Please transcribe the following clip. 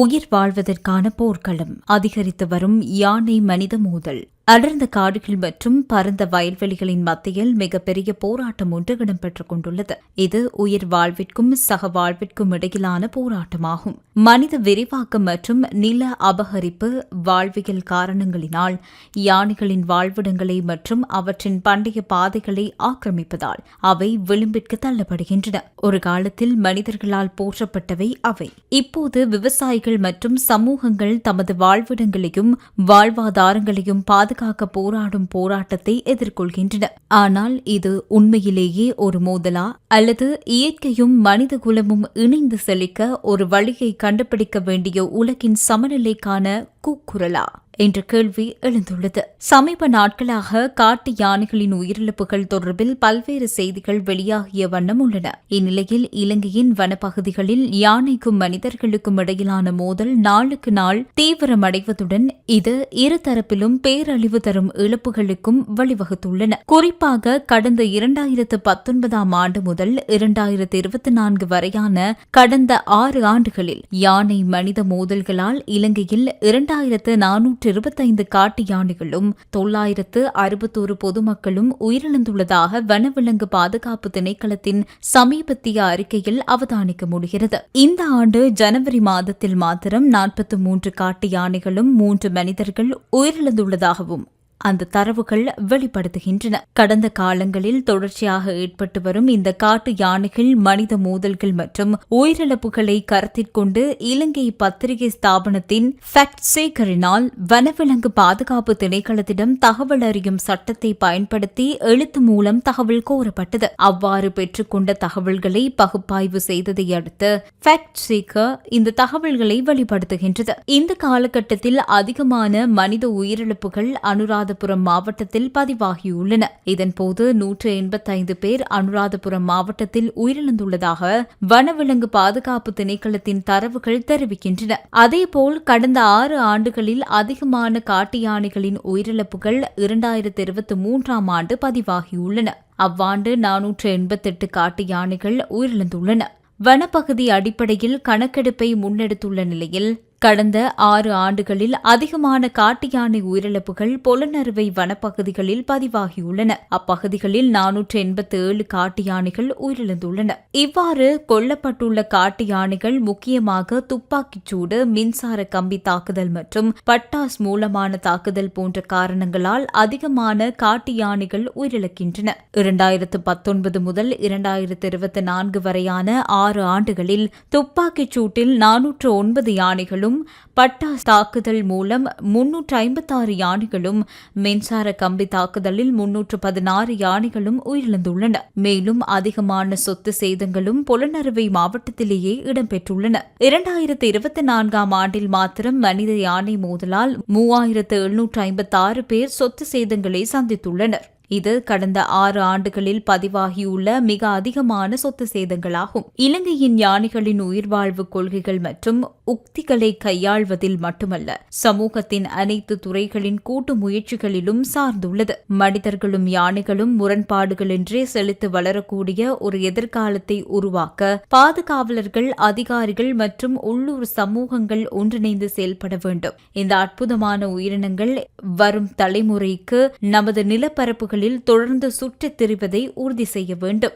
உயிர் வாழ்வதற்கான போர்க்களம் அதிகரித்து வரும் யானை மனித மோதல். அடர்ந்த காடுகள் மற்றும் பரந்த வயல்வெளிகளின் மத்தியில் மிகப்பெரிய போராட்டம் ஒன்று இடம்பெற்றுக் கொண்டுள்ளது. இது உயிர் வாழ்விற்கும் சக வாழ்விற்கும் இடையிலான போராட்டமாகும். மனித விரிவாக்கம் மற்றும் நில அபகரிப்பு வாழ்வியல் காரணங்களினால் யானைகளின் வாழ்விடங்களை மற்றும் அவற்றின் பண்டைய பாதைகளை ஆக்கிரமிப்பதால் அவை விளிம்பிற்கு தள்ளப்படுகின்றன. ஒரு காலத்தில் மனிதர்களால் போற்றப்பட்டவை அவை. இப்போது விவசாயிகள் மற்றும் சமூகங்கள் தமது வாழ்விடங்களையும் வாழ்வாதாரங்களையும் பாதுகாக்க போராடும் போராட்டத்தை எதிர்கொள்கின்றன. ஆனால் இது உண்மையிலேயே ஒரு மோதலா? அல்லது இயற்கையும் மனித குலமும் இணைந்து செழிக்க ஒரு வழியை கண்டுபிடிக்க வேண்டிய உலகின் சமநிலைக்கான கூக்குரலா? என்ற கேள்வி எழுந்துள்ளது. சமீப நாட்களாக காட்டு யானைகளின் உயிரிழப்புகள் தொடர்பில் பல்வேறு செய்திகள் வெளியாகிய வண்ணம் உள்ளன. இந்நிலையில் இலங்கையின் வனப்பகுதிகளில் யானைக்கும் மனிதர்களுக்கும் இடையிலான மோதல் நாளுக்கு நாள் தீவிரமடைவதுடன் இது இருதரப்பிலும் பேரழிவு தரும் இழப்புகளுக்கும் வழிவகுத்துள்ளன. குறிப்பாக கடந்த இரண்டாயிரத்து பத்தொன்பதாம் ஆண்டு முதல் இரண்டாயிரத்து இருபத்தி நான்கு வரையான கடந்த ஆறு ஆண்டுகளில் யானை மனித மோதல்களால் இலங்கையில் இரண்டாயிரத்து நானூற்று இருபத்தைந்து காட்டு யானைகளும் தொள்ளாயிரத்து அறுபத்தோரு பொதுமக்களும் உயிரிழந்துள்ளதாக வனவிலங்கு பாதுகாப்பு திணைக்களத்தின் சமீபத்திய அறிக்கையில் அவதானிக்க முடிகிறது. இந்த ஆண்டு ஜனவரி மாதத்தில் மாத்திரம் நாற்பத்தி மூன்று காட்டு யானைகளும் மூன்று மனிதர்கள் உயிரிழந்துள்ளதாகவும் அந்த தரவுகள் வெளிப்படுத்துகின்றன. கடந்த காலங்களில் தொடர்ச்சியாக ஏற்பட்டு வரும் இந்த காட்டு யானைகள் மனித மோதல்கள் மற்றும் உயிரிழப்புகளை கருத்தில் கொண்டு இலங்கை பத்திரிகை ஸ்தாபனத்தின் ஃபேக்ட் சேகரினால் வனவிலங்கு பாதுகாப்பு திணைக்களத்திடம் தகவல் அறியும் சட்டத்தை பயன்படுத்தி எழுத்து மூலம் தகவல் கோரப்பட்டது. அவ்வாறு பெற்றுக்கொண்ட தகவல்களை பகுப்பாய்வு செய்ததை அடுத்து ஃபேக்ட் சேகர் இந்த தகவல்களை வெளிப்படுத்துகின்றது. இந்த காலகட்டத்தில் அதிகமான மனித உயிரிழப்புகள் அனுராத அனுராதபுரம் மாவட்டத்தில் பதிவாகியுள்ளன. இதன்போது நூற்று எண்பத்தைந்து பேர் அனுராதபுரம் மாவட்டத்தில் உயிரிழந்துள்ளதாக வனவிலங்கு பாதுகாப்பு திணைக்களத்தின் தரவுகள் தெரிவிக்கின்றன. அதேபோல் கடந்த ஆறு ஆண்டுகளில் அதிகமான காட்டு யானைகளின் உயிரிழப்புகள் இரண்டாயிரத்தி இருபத்தி மூன்றாம் ஆண்டு பதிவாகியுள்ளன. அவ்வாண்டு நானூற்று எண்பத்தெட்டு காட்டு யானைகள் உயிரிழந்துள்ளன. வனப்பகுதி அடிப்படையில் கணக்கெடுப்பை முன்னெடுத்துள்ள நிலையில் கடந்த ஆறு ஆண்டுகளில் அதிகமான காட்டு யானை உயிரிழப்புகள் பொலனறுவை வனப்பகுதிகளில் பதிவாகியுள்ளன. அப்பகுதிகளில் நானூற்று எண்பத்தி ஏழு காட்டு யானைகள் உயிரிழந்துள்ளன. இவ்வாறு கொல்லப்பட்டுள்ள காட்டு யானைகள் முக்கியமாக துப்பாக்கிச் சூடு மின்சார கம்பி தாக்குதல் மற்றும் பட்டாஸ் மூலமான தாக்குதல் போன்ற காரணங்களால் அதிகமான காட்டு யானைகள் உயிரிழக்கின்றன. இரண்டாயிரத்து பத்தொன்பது முதல் இரண்டாயிரத்து இருபத்தி நான்கு வரையான ஆறு ஆண்டுகளில் துப்பாக்கிச் சூட்டில் நானூற்று ஒன்பது யானைகளும் யானைகளும் பட்டாஸ் தாக்குதல் மூலம் முன்னூற்று ஐம்பத்தாறு யானைகளும் மின்சார கம்பி தாக்குதலில் முன்னூற்று பதினாறு யானைகளும் உயிரிழந்துள்ளன. மேலும் அதிகமான சொத்து சேதங்களும் புலனறுவை மாவட்டத்திலேயே இடம்பெற்றுள்ளன. இரண்டாயிரத்து இருபத்தி நான்காம் ஆண்டில் மாத்திரம் மனித யானை மோதலால் மூவாயிரத்து எழுநூற்று ஐம்பத்தாறு பேர் சொத்து சேதங்களை சந்தித்துள்ளனர். இது கடந்த ஆறு ஆண்டுகளில் பதிவாகியுள்ள மிக அதிகமான சொத்து சேதங்களாகும். இலங்கையின் யானைகளின் உயிர்வாழ்வு கொள்கைகள் மற்றும் உக்திகளை கையாள்வதில் மட்டுமல்ல சமூகத்தின் அனைத்து துறைகளின் கூட்டு முயற்சிகளிலும் சார்ந்துள்ளது. மனிதர்களும் யானைகளும் முரண்பாடுகளின்றி செலுத்து வளரக்கூடிய ஒரு எதிர்காலத்தை உருவாக்க பாதுகாவலர்கள் அதிகாரிகள் மற்றும் உள்ளூர் சமூகங்கள் ஒன்றிணைந்து செயல்பட வேண்டும். இந்த அற்புதமான உயிரினங்கள் வரும் தலைமுறைக்கு நமது நிலப்பரப்புகள் நிலப்பரப்புகளில் தொடர்ந்து சுற்றித் திரிவதை உறுதி செய்ய வேண்டும்.